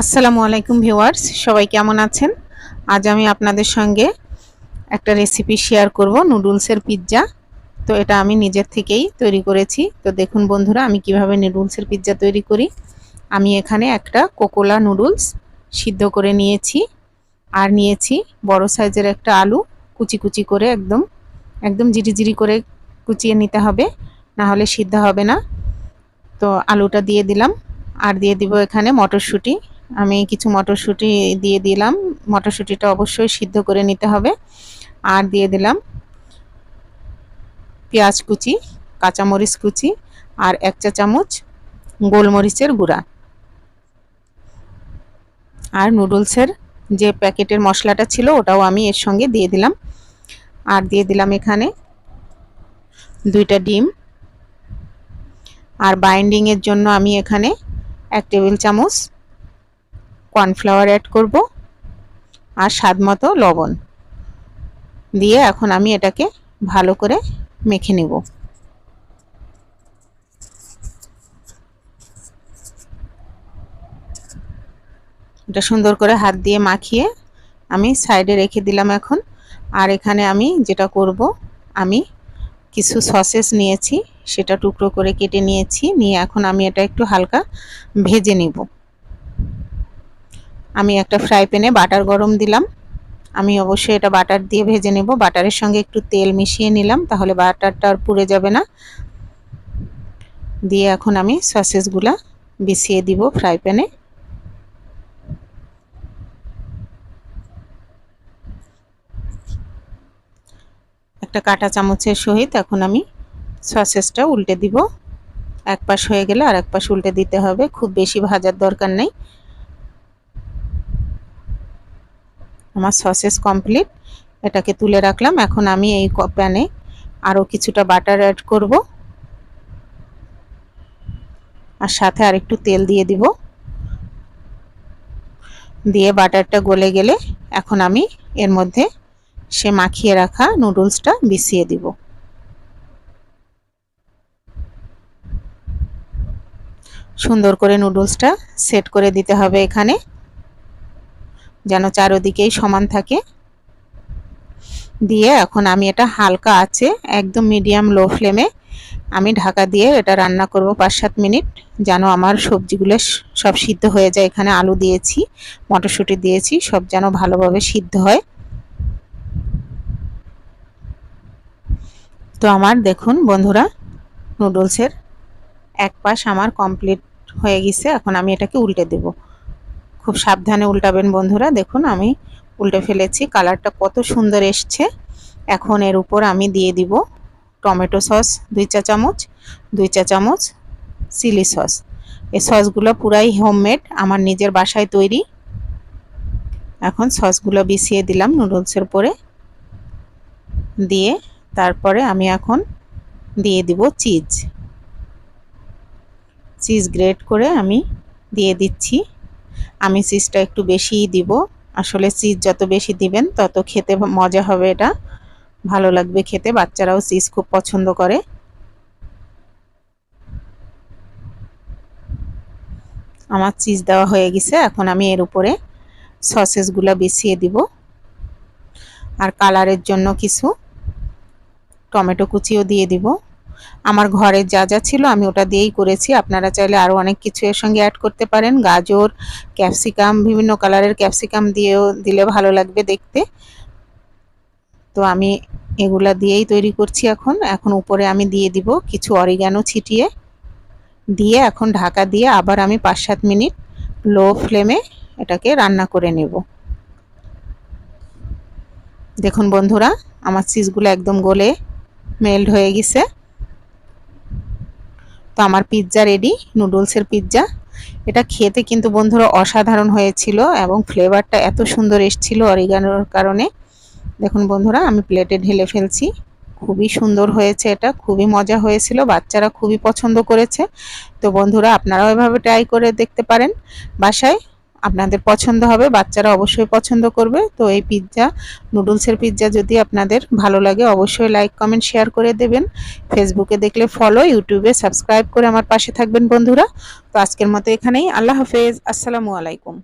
আসসালামু আলাইকুম ভিউয়ার্স, সবাই কেমন আছেন? আজ আমি আপনাদের সঙ্গে একটা রেসিপি শেয়ার করব, নুডলসের পিৎজা তো এটা আমি নিজের থেকেই তৈরি করেছি। তো দেখুন বন্ধুরা, আমি কীভাবে নুডলসের পিৎজা তৈরি করি। আমি এখানে একটা কোকোলা নুডলস সিদ্ধ করে নিয়েছি, আর নিয়েছি বড় সাইজের একটা আলু। কুচি কুচি করে একদম একদম জিরি জিরি করে কুচিয়ে নিতে হবে, না হলে সিদ্ধ হবে না। তো আলুটা দিয়ে দিলাম, আর দিয়ে দিব এখানে মটরশুঁটি। আমি কিছু মটরশুঁটি দিয়ে দিলাম। মটরশুঁটিটা অবশ্যই সিদ্ধ করে নিতে হবে। আর দিয়ে দিলাম পেঁয়াজ কুচি, কাঁচামরিচ কুচি আর এক চা চামচ গোলমরিচের গুঁড়া। আর নুডলসের যে প্যাকেটের মশলাটা ছিল ওটাও আমি এর সঙ্গে দিয়ে দিলাম। আর দিয়ে দিলাম এখানে দুইটা ডিম। আর বাইন্ডিংয়ের জন্য আমি এখানে এক টেবিল চামচ কর্নফ্লাওয়ার অ্যাড করব আর স্বাদ মতো লবণ। দিয়ে এখন আমি এটাকে ভালো করে মেখে নেব। এটা সুন্দর করে হাত দিয়ে মাখিয়ে আমি সাইডে রেখে দিলাম এখন। আর এখানে আমি যেটা করব, আমি কিছু সসেস নিয়েছি, সেটা টুকরো করে কেটে নিয়েছি। নিয়ে এখন আমি এটা একটু হালকা ভেজে নিব। আমি একটা ফ্রাই প্যানে বাটার গরম দিলাম। আমি অবশ্যই এটা বাটার দিয়ে ভেজে নেব। বাটারের সঙ্গে একটু তেল মিশিয়ে নিলাম, তাহলে বাটারটা আর পুড়ে যাবে না। দিয়ে এখন আমি সসেসগুলা বিছিয়ে দিব ফ্রাই প্যানে একটা কাটা চামচের সহিত এখন আমি সসেসটা উল্টে দিব। এক পাশ হয়ে গেলে আর এক পাশ উল্টে দিতে হবে। খুব বেশি ভাজার দরকার নেই। আমার সসেস কমপ্লিট। এটাকে তুলে রাখলাম। এখন আমি এই প্যানে আরও কিছুটা বাটার অ্যাড করব। আর সাথে আর একটু তেল দিয়ে দিব। দিয়ে বাটারটা গলে গেলে এখন আমি এর মধ্যে সে মাখিয়ে রাখা নুডলসটা বিছিয়ে দিব। সুন্দর করে নুডলসটা সেট করে দিতে হবে এখানে। যেন চারোদিকেই সমান থাকে। দিয়ে এখন আমি এটা হালকা আছে, একদম মিডিয়াম লো ফ্লেমে আমি ঢাকা দিয়ে এটা রান্না করব পাঁচ সাত মিনিট, যেন আমার সবজিগুলো সব সিদ্ধ হয়ে যায়। এখানে আলু দিয়েছি, মটরশুঁটি দিয়েছি, সব যেন ভালোভাবে সিদ্ধ হয়। তো আমার দেখুন বন্ধুরা, নুডলসের এক পাশ আমার কমপ্লিট হয়ে গেছে। এখন আমি এটাকে উল্টে দেবো। খুব সাবধানে উল্টাবেন বন্ধুরা। দেখুন, আমি উল্টে ফেলেছি। কালারটা কত সুন্দর এসছে। এখন এর উপর আমি দিয়ে দিব টমেটো সস, দুই চা চামচ, দুই চা চামচ চিলি সস। এই সসগুলো পুরাই হোমমেড, আমার নিজের বাসায় তৈরি। এখন সসগুলো বিছিয়ে দিলাম নুডলসের পরে দিয়ে তারপরে আমি এখন দিয়ে দিব চিজ। চিজ গ্রেট করে আমি দিয়ে দিচ্ছি। আমি চিজটা একটু বেশিই দিব। আসলে চিজ যত বেশি দিবেন, তত খেতে মজা হবে এটা। ভালো লাগবে খেতে, বাচ্চারাও চিজ খুব পছন্দ করে। আমার চিজ দেওয়া হয়ে গেছে, এখন আমি এর উপরে সসেসগুলো বিছিয়ে দিব। আর কালারের জন্য কিছু টমেটো কুচিও দিয়ে দিব। আমার ঘরে যা যা ছিল আমি ওটা দিয়েই করেছি। আপনারা চাইলে আরও অনেক কিছু এর সঙ্গে অ্যাড করতে পারেন। গাজর ক্যাপসিকাম বিভিন্ন কালারের ক্যাপসিকাম দিয়েও দিলে ভালো লাগবে দেখতে। তো আমি এগুলা দিয়েই তৈরি করছি এখন। এখন উপরে আমি দিয়ে দিব কিছু অরিগানো ছিটিয়ে। দিয়ে এখন ঢাকা দিয়ে আবার আমি পাঁচ সাত মিনিট লো ফ্লেমে এটাকে রান্না করে নেব। দেখুন বন্ধুরা, আমার চিজগুলো একদম গলে মেল্ট হয়ে গেছে। তো আমার পিৎজা রেডি নুডলসের পিৎজা এটা খেতে কিন্তু বন্ধুরা অসাধারণ হয়েছিল এবং ফ্লেভারটা এত সুন্দর এসছিল অরিগানোর কারণে। দেখুন বন্ধুরা, আমি প্লেটে ঢেলে ফেলছি। খুবই সুন্দর হয়েছে এটা, খুবই মজা হয়েছিল, বাচ্চারা খুবই পছন্দ করেছে। তো বন্ধুরা, আপনারাও এভাবে ট্রাই করে দেখতে পারেন। বাসায় আপনাদের পছন্দ হবে, বাচ্চারা অবশ্যই পছন্দ করবে। তো এই পিৎজা নুডলসের পিৎজা যদি আপনাদের ভালো লাগে, অবশ্যই লাইক কমেন্ট শেয়ার করে দেবেন। ফেসবুকে দেখলে ফলো ইউটিউবে সাবস্ক্রাইব করে আমার পাশে থাকবেন বন্ধুরা। তো আজকের মতো এখানেই, আল্লাহ হাফেজ, আসসালামু আলাইকুম।